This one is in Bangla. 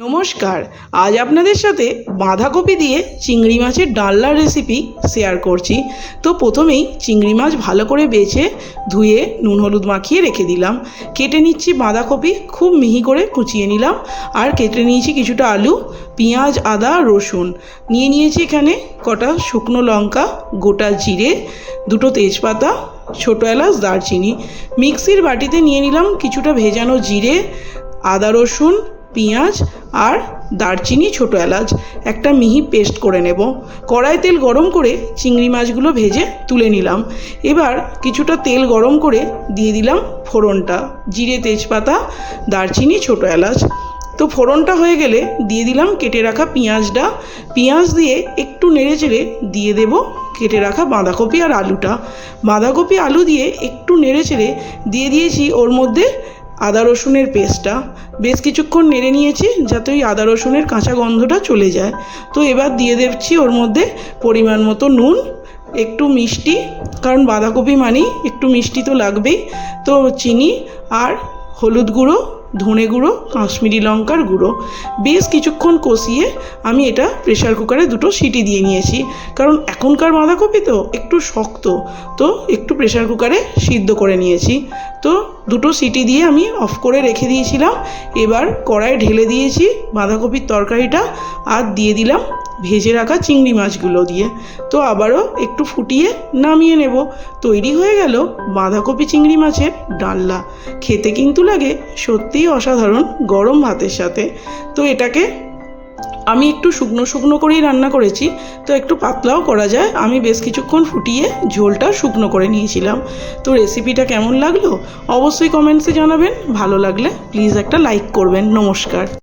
নমস্কার, আজ আপনাদের সাথে বাঁধাকপি দিয়ে চিংড়ি মাছের ডালনার রেসিপি শেয়ার করছি। তো প্রথমেই চিংড়ি মাছ ভালো করে বেছে ধুয়ে নুন হলুদ মাখিয়ে রেখে দিলাম। কেটে নিচ্ছি বাঁধাকপি, খুব মিহি করে কুচিয়ে নিলাম। আর কেটে নিয়েছি কিছুটা আলু, পেঁয়াজ, আদা, রসুন। নিয়ে নিয়েছি এখানে কটা শুকনো লঙ্কা, গোটা জিরে, দুটো তেজপাতা, ছোটো এলাচ, দারচিনি। মিক্সির বাটিতে নিয়ে নিলাম কিছুটা ভেজানো জিরে, আদা, রসুন পেঁয়াজ আর দারচিনি ছোটো এলাচ, একটা মিহি পেস্ট করে নেব। কড়াই তেল গরম করে চিংড়ি মাছগুলো ভেজে তুলে নিলাম। এবার কিছুটা তেল গরম করে দিয়ে দিলাম ফোড়নটা, জিরে, তেজপাতা, দারচিনি, ছোটো এলাচ। তো ফোড়নটা হয়ে গেলে দিয়ে দিলাম কেটে রাখা পেঁয়াজটা। পেঁয়াজ দিয়ে একটু নেড়ে চেড়ে দিয়ে দেব কেটে রাখা বাঁধাকপি আর আলুটা। বাঁধাকপি, আলু দিয়ে একটু নেড়ে চেড়ে দিয়ে দিয়েছি ওর মধ্যে আদা রসুনের পেস্টটা। বেশ কিছুক্ষণ নেড়ে নিয়েছি যাতে ওই আদা রসুনের কাঁচা গন্ধটা চলে যায়। তো এবার দিয়ে দিচ্ছি ওর মধ্যে পরিমাণ মতো নুন, একটু মিষ্টি, কারণ বাঁধাকপি মানেই একটু মিষ্টি তো লাগবেই। তো চিনি আর হলুদ গুঁড়ো, ধনে গুঁড়ো, কাশ্মীরি লঙ্কার গুঁড়ো। বেশ কিছুক্ষণ কষিয়ে আমি এটা প্রেশার কুকারে দুটো সিটি দিয়ে নিয়েছি। কারণ এখনকার বাঁধাকপি তো একটু শক্ত, তো একটু প্রেশার কুকারে সিদ্ধ করে নিয়েছি। তো দুটো সিটি দিয়ে আমি অফ করে রেখে দিয়েছিলাম। এবার কড়ায় ঢেলে দিয়েছি বাঁধাকপির তরকারিটা আর দিয়ে দিলাম ভেজে রাখা চিংড়ি মাছগুলো দিয়ে, তো আবারও একটু ফুটিয়ে নামিয়ে নেব। তৈরি হয়ে গেল বাঁধাকপি চিংড়ি মাছের ডালনা। খেতে কিন্তু লাগে সত্যিই অসাধারণ গরম ভাতের সাথে। তো এটাকে আমি একটু শুকনো শুকনো করেই রান্না করেছি, তো একটু পাতলাও করা যায়। আমি বেশ কিছুক্ষণ ফুটিয়ে ঝোলটা শুকনো করে নিয়েছিলাম। তো রেসিপিটা কেমন লাগল? অবশ্যই কমেন্টসে জানাবেন। ভালো লাগলে প্লিজ একটা লাইক করবেন। নমস্কার।